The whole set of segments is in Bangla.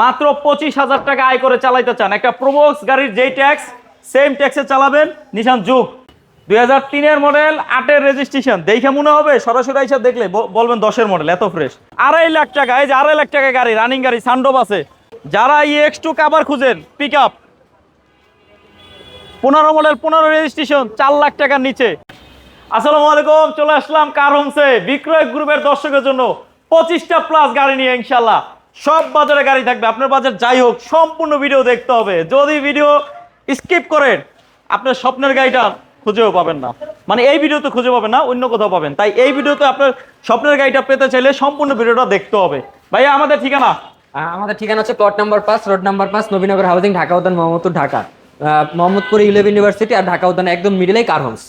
মাত্র পঁচিশ হাজার টাকা আয় করে চালাইতে চান। একটা প্রোবক্স গাড়ির যেই ট্যাক্স সেম ট্যাক্সে চালাবেন নিশান যুগ দুই হাজার তিনের মডেল আটের রেজিস্ট্রেশন দেখে মনে হবে, সরাসরি হিসাব দেখলে বলবেন দশের মডেল এত ফ্রেশ আড়াই লাখ টাকা, এই যে আড়াই লাখ টাকা গাড়ি রানিং গাড়ি সানডোপ আছে। যারা ই এক্স টু কাবার খুঁজেন পিক আপ পনেরো মডেল পনেরো রেজিস্ট্রেশন চার লাখ টাকার নিচে। আসসালামু আলাইকুম, চলে আসলাম কার হোমসে বিক্রয় গ্রুপের দর্শকের জন্য পঁচিশটা প্লাস গাড়ি নিয়ে ইনশাল্লাহ সব বাজারে গাড়ি থাকবে। আপনার বাজার যাই হোক সম্পূর্ণ ভিডিও দেখতে হবে। যদি ভিডিও স্কিপ করেন আপনার স্বপ্নের গাড়িটা খুঁজেও পাবেন না। মানে এই ভিডিওতে খুঁজে পাবেন না অন্য কোথাও পাবেন। তাই এই ভিডিওতে আপনার স্বপ্নের গাড়িটা পেতে চাইলে সম্পূর্ণ ভিডিওটা দেখতে হবে। ভাইয়া আমাদের ঠিকানা? আমাদের ঠিকানা হচ্ছে প্লট নাম্বার পাঁচ রোড নাম্বার পাঁচ নবীনগর হাউজিং ঢাকা উদ্যান মোহাম্মদপুর ঢাকা। মোহাম্মদপুর ইলেভ ইউনিভার্সিটি আর ঢাকা উদ্যান একদম মিডিলেই কার হোমস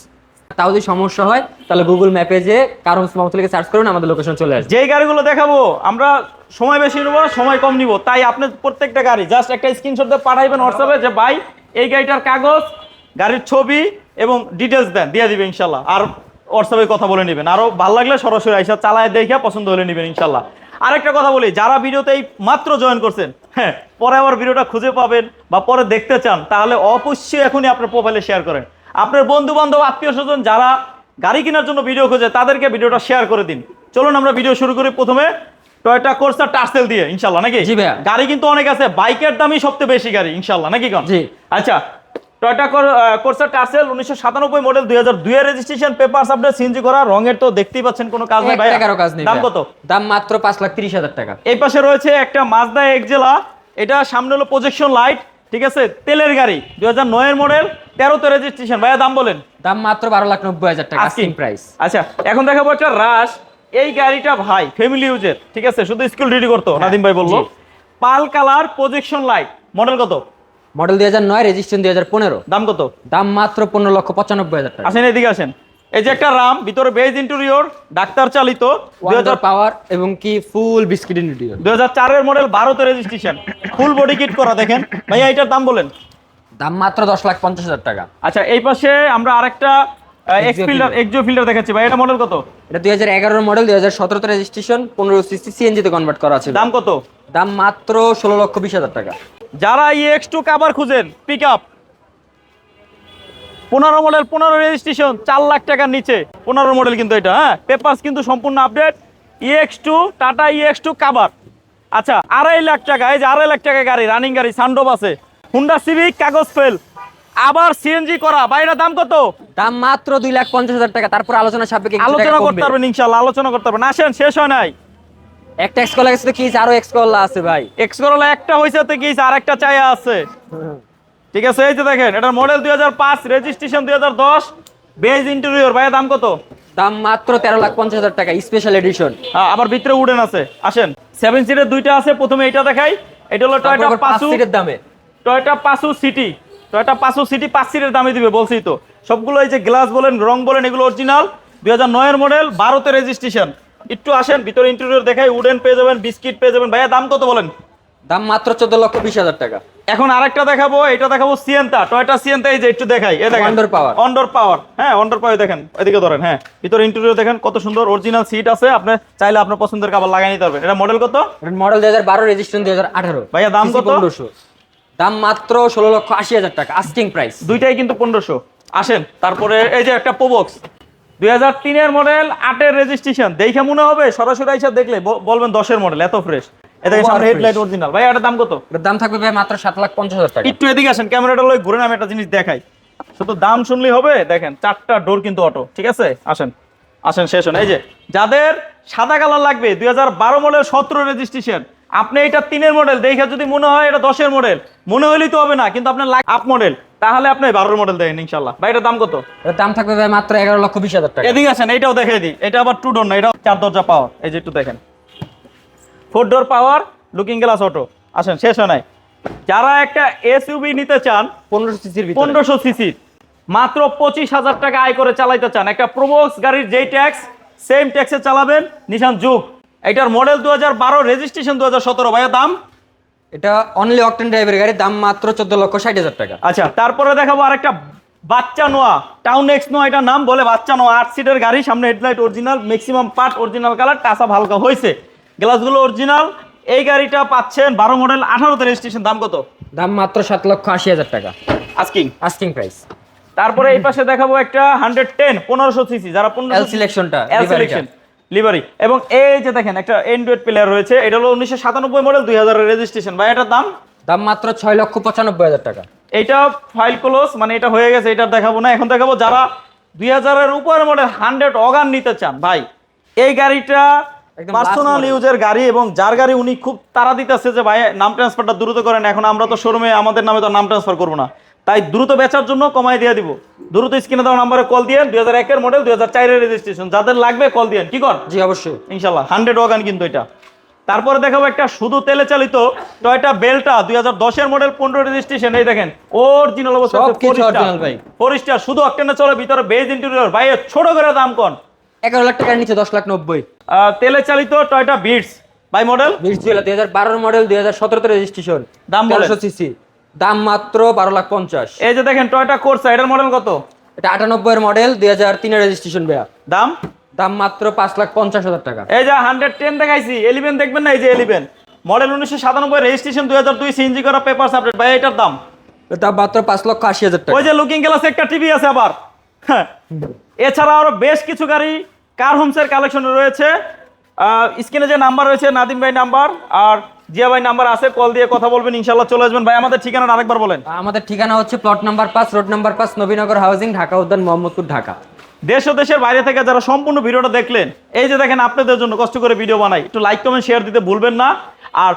তাও যদি সমস্যা হয় তাহলে গুগল ম্যাপে যে কার হোমস মোহাম্মদপুর লিখে সার্চ করুন আমাদের লোকেশন চলে আসবে। যেই গাড়িগুলো দেখাবো আমরা সময় বেশি নেব, সময় কম নিব। তাই আপনি প্রত্যেকটা গাড়ি জাস্ট একটা স্ক্রিনশট দিয়ে পাঠাইবেন হোয়াটসঅ্যাপে যে, ভাই, এই গাড়িটার কাগজ, গাড়ির ছবি এবং ডিটেলস দেন, দিয়ে দিবে ইনশাল্লাহ। আর হোয়াটসঅ্যাপে কথা বলে নেবেন। আরও ভালো লাগলে সরাসরি আইসা চালায় দেখে পছন্দ হলে নেবেন ইনশাল্লাহ। আরেকটা কথা বলি, যারা ভিডিওতে এই মাত্র জয়েন করছেন হ্যাঁ পরে আবার ভিডিওটা খুঁজে পাবেন বা পরে দেখতে চান, তাহলে অবশ্যই এখনই আপনার প্রোফাইলে শেয়ার করেন। আপনার বন্ধু বান্ধব আত্মীয় স্বজন যারা গাড়ি কেনার জন্য ভিডিও খোঁজে, তাদেরকে ভিডিওটা শেয়ার করে দিন। চলুন আমরা ভিডিও শুরু করি প্রথমে। টয়টা কোর্সা টার্সেল দিয়ে ইনশাল্লাহ নাকি? জি ভাইয়া। গাড়ি কিন্তু অনেক আছে বাইকের দামই সবচেয়ে বেশি গাড়ি ইনশাল্লাহ নাকি কোন? জি। আচ্ছা টয়টা কোর্সা টার্সেল উনিশশো সাতানব্বই মডেল দুই হাজার দুই রেজিস্ট্রেশন পেপার আপডেট সিনজি করা রঙের তো দেখতেই পাচ্ছেন কোনো কাজ নেই ভাই কাজ নেই দাম কত? দাম মাত্র পাঁচ লাখ তিরিশ হাজার টাকা। এই পাশে রয়েছে একটা মাজদা এক্সেলা এটা সামনে হলো প্রজেকশন লাইট ঠিক আছে? তেলের গাড়ি দুই হাজার নয়ের মডেল তেরোতে রেজিস্ট্রেশন ভাইয়া দাম বলেন। দাম মাত্র বারো লাখ নব্বই হাজার টাকা প্রাইস আচ্ছা এখন দেখাবো একটা রাশ এই গাড়িটা ভাই ফ্যামিলি ইউজের ঠিক আছে? শুধু স্কুল রেডি করতো নাদিম ভাই বলল। পাল কালার প্রজেকশন লাইট মডেল কত? মডেল দুই হাজার নয় রেজিস্ট্রেশন দুই হাজার পনেরো। দাম কত? দাম মাত্র পনেরো লক্ষ পঁচানব্বই হাজার টাকা। আসেন এদিকে আসেন। এই যে একটা রাম ভিতরে বেজ ইন্টেরিয়র ডাক্তার চালিত দুই হাজার পাওয়ার এবং কি ফুল বিস্কিট ইন্ডিও দুই হাজার চারের মডেল বারোতে রেজিস্ট্রেশন ফুল বডি কিট করা দেখেন। ভাইয়া এটার দাম বলেন। দাম মাত্র দশ লাখ পঞ্চাশ হাজার টাকা। আচ্ছা এই পাশে আমরা আরেকটা এক্স ফিল্ডার এক্সিও ফিল্ডার দেখাচ্ছি ভাই। এটা মডেল কত? এটা দুই হাজার এগারোর মডেল দুই হাজার রেজিস্ট্রেশন সিসি কনভার্ট করা আছে। দাম কত? দাম মাত্র ষোলো লক্ষ বিশ হাজার টাকা। যারা ইএক্স টু কাবার খুঁজেন পিক আপ পনেরো মডেল পনেরো রেজিস্ট্রেশন চার লাখ টাকার নিচে। পনেরো মডেল কিন্তু এটা হ্যাঁ? পেপারস কিন্তু সম্পূর্ণ update EX two Tata EX two কাবার আচ্ছা আড়াই লাখ টাকা এই যে আড়াই লাখ টাকা গাড়ি রানিং গাড়ি সানডোপ আছে। হুন্ডা সিভিক কাগজ ফেল আবার সিএনজি করা। বাইরের দাম কত? দাম মাত্র দুই লাখ পঞ্চাশ হাজার টাকা। তারপর আলোচনা সাপেক্ষে আলোচনা করতে পারবেন ইনশাল্লাহ আলোচনা করতে পারবেন। আসেন শেষ হয় নাই। একটা এক্স গেছে তো কি আরও এক্স আছে ভাই। এক্স করোলা একটা হয়েছে তো কি আর একটা চায়া আছে। ঠিক আছে এই যে দেখেন এটার মডেল দুই হাজার পাঁচ রেজিস্ট্রেশন দুই হাজার দশ বেজ ইন্টেরিয়র ভাইয়া দাম কত? দাম মাত্র তেরো লাখ পঞ্চাশ হাজার টাকা স্পেশাল এডিশন আবার ভিতরে উডেন আছে। আসেন সেভেন সিটের দুইটা আছে প্রথমে এটা দেখাই। এটা হলো টয়টা পাসু সিটের দামে। টয়টা পাসু সিটি টয়টা পাসু সিটি পাঁচ সিটের দামে দিবে বলছি তো। সবগুলো এই যে গ্লাস বলেন রং বলেন এগুলো অরিজিনাল দুই হাজার নয়ের মডেল বারোতে রেজিস্ট্রেশন একটু আসেন ভিতরে ইন্টেরিয়র দেখাই উডেন পেয়ে যাবেন বিস্কিট পেয়ে যাবেন। ভাইয়া দাম কত বলেন? দাম মাত্র চোদ্দ লক্ষ বিশ হাজার টাকা। এখন আরেকটা দেখাবো এটা দেখাবো সিয়েন্তা টয়টা সিয়েন্তা এই যে একটু দেখাই এ দেখেন। Wonder Power। অন্ডর পাওয়ার হ্যাঁ অন্ডার পাওয়ার দেখেন এদিকে ধরেন হ্যাঁ। ভিতরে ইন্টেরিয়র দেখেন কত সুন্দর অরিজিনাল সিট আছে। আপনি চাইলে আপনার পছন্দের কাবার লাগাই নিতে পারবেন। এটা মডেল কত? মডেল দুই হাজার বারো রেজিস্ট্রেশন দুই হাজার আঠারো। ভাইয়া, দাম কত? পনেরোশো। দাম মাত্র ষোলো লক্ষ আশি হাজার টাকা আস্কিং প্রাইস দুইটাই কিন্তু পনেরোশো। আসেন তারপরে এই যে একটা পোবক্স দুই হাজার তিনের মডেল আটের রেজিস্ট্রেশন দেখে মনে হবে সরাসরি হিসাব দেখলে বলবেন দশের মডেল এত ফ্রেশ এটা Over সামনে হেডলাইট অরিজিনাল ভাই এটার দাম কত? এটার দাম থাকবে ভাই মাত্র সাত লাখ পঞ্চাশ হাজার টাকা। একটু এদিকে আসেন ক্যামেরাটা লই ঘুরে আমি একটা জিনিস দেখাই। শুধু দাম শুনলেই হবে দেখেন চারটা ডোর কিন্তু অটো ঠিক আছে? আসেন আসেন শেষ হন। এই যে যাদের সাদা কালার লাগবে দুই হাজার বারো মডেল সতেরো রেজিস্ট্রেশন আপনি এটা তিনের মডেল দেখে যদি মনে হয় এটা দশের মডেল মনে হলেই তো হবে না কিন্তু আপনার লাইক আপ মডেল তাহলে আপনি বারোর মডেল দেখেন ইনশাল্লাহ ভাই এটার দাম কত? এটার দাম থাকবে ভাই মাত্র এগারো লক্ষ বিশ হাজার টাকা। এদিকে আসেন এইটাও দেখে দিই এটা আবার টু ডোর না এটা চার দরজা পাওয়ার এই যে একটু দেখেন। Four door power looking glass auto আসেন শেষ হয় নাই। যারা একটা এসইউভি নিতে চান পনেরোশো সিসির পনেরোশো সিসি মাত্র পঁচিশ হাজার টাকা আয় করে চালাইতে চান একটা প্রোবক্স গাড়ির যেই ট্যাক্স সেম ট্যাক্সে চালাবেন নিশান যুগ এটার মডেল দু হাজার বারো রেজিস্ট্রেশন দু হাজার সতেরো ভাইয়া দাম? এটা অনলি অকটেন ড্রাইভের গাড়ি দাম মাত্র চোদ্দ লক্ষ ষাট হাজার টাকা। আচ্ছা তারপরে দেখাবো আরেকটা বাচ্চা নোয়া টাউন এক্স নোয়া এটার নাম বলে বাচ্চা নোয়া আট সিটের গাড়ি সামনে headlight original maximum part original colour টাসা হালকা হয়েছে। গ্লাসগুলো অরিজিনাল এই গাড়িটা পাচ্ছেন বারো মডেল আঠারোতে রেজিস্ট্রেশন দাম কত? দাম মাত্র সাত লক্ষ আশি হাজার টাকা। আস্কিং আস্কিং প্রাইস তারপরে এই পাশে দেখাবো একটা হান্ড্রেড টেন পনেরোশো সিসি যারা পনেরো সিলেকশনটা এল সিলেকশন লিভারি এবং এই যে দেখেন একটা এন্ড্রয়েড প্লেয়ার রয়েছে এটা হলো উনিশশো সাতানব্বই মডেল দুই হাজারের রেজিস্ট্রেশন ভাই এটার দাম? দাম মাত্র ছয় লক্ষ পঁচানব্বই হাজার টাকা। এইটা ফাইল ক্লোজ মানে এটা হয়ে গেছে এটা দেখাবো না। এখন দেখাবো যারা দুই হাজারের উপর মডেল হান্ড্রেড অগান নিতে চান ভাই এই গাড়িটা একদম পার্সোনাল ইউজের গাড়ি এবং যার গাড়ি উনি খুব তারা দিতেছে যে ভাই নাম ট্রান্সফারটা দ্রুত করেন। এখন আমরা তো শোরুমে আমাদের নামে তো নাম ট্রান্সফার করব না। তাই দ্রুত বেচার জন্য কমাই দিয়ে দিব। দ্রুত স্ক্রিনে দেওয়া নাম্বারে কল দিয়ে দুই হাজার একের মডেল দুই হাজার চারের রেজিস্ট্রেশন যাদের লাগবে কল দিয়েন। কি কর? জি অবশ্যই। ইনশাল্লাহ হান্ড্রেড ওয়াগান কিন্তু এটা। তারপরে দেখাবো একটা শুধু তেলে চালিত টয়টা বেলটা দুই হাজার দশের মডেল পনেরো রেজিস্ট্রেশন এই দেখেন অরিজিনাল অবস্থা original ভাই। শুধু অক্টেনে চলে ভিতরে বেজ ইন্টেরিয়র ভাই ছোট করে দাম কোন? এগারো লাখ টাকার নিচে দশ লাখ নব্বই। তেলে চালিত টয়টা বিটস ভাই মডেল জুয়েলা দুই হাজার বারোর মডেল দুই হাজার সতেরোতে রেজিস্ট্রেশন দাম বলেন। সিসি দাম মাত্র বারো লাখ পঞ্চাশ। এই যে দেখেন টয়টা কোর্সা এটার মডেল কত? এটা আটানব্বই এর মডেল দুই হাজার তিনের রেজিস্ট্রেশন বেয়া দাম? দাম মাত্র পাঁচ লাখ পঞ্চাশ হাজার টাকা। এই যে হান্ড্রেড টেন দেখাইছি এলিভেন দেখবেন না? এই যে এলিভেন মডেল উনিশশো সাতানব্বই রেজিস্ট্রেশন দুই হাজার দুই সিএনজি করা পেপার আপডেট ভাই এটার দাম? দাম মাত্র পাঁচ লক্ষ আশি হাজার টাকা। ওই যে লুকিং গ্লাসে একটা টিভি আছে আবার। হ্যাঁ। এছাড়া আরও বেশ কিছু গাড়ি কার হোমসের কালেকশন রয়েছে। স্ক্রিনে যে নাম্বার রয়েছে নাদিম ভাই নাম্বার আর জিয়া ভাই নাম্বার আছে কল দিয়ে কথা বলবেন ইনশাল্লাহ চলে আসবেন। ভাই আমাদের ঠিকানাটা আরেকবার বলেন। আমাদের ঠিকানা হচ্ছে প্লট নাম্বার পাঁচ রোড নাম্বার পাঁচ নবীনগর হাউজিং ঢাকা উদ্যান মোহাম্মদপুর ঢাকা। দেশ ও দেশের বাইরে থেকে যারা সম্পূর্ণ ভিডিওটা দেখলেন এই যে দেখেন আপনাদের জন্য কষ্ট করে ভিডিও বানাই একটু লাইক কমেন্ট শেয়ার দিতে ভুলবেন না। আর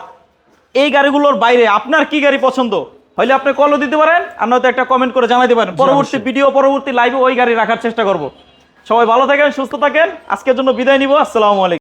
এই গাড়িগুলোর বাইরে আপনার কি গাড়ি পছন্দ হলে আপনি কলও দিতে পারেন আর নয়তো একটা কমেন্ট করে জানাতে পারেন। পরবর্তী ভিডিও পরবর্তী লাইভে ওই গাড়ি রাখার চেষ্টা করব। সবাই ভালো থাকেন সুস্থ থাকেন। আজকের জন্য বিদায় নিব। আসসালামু আলাইকুম।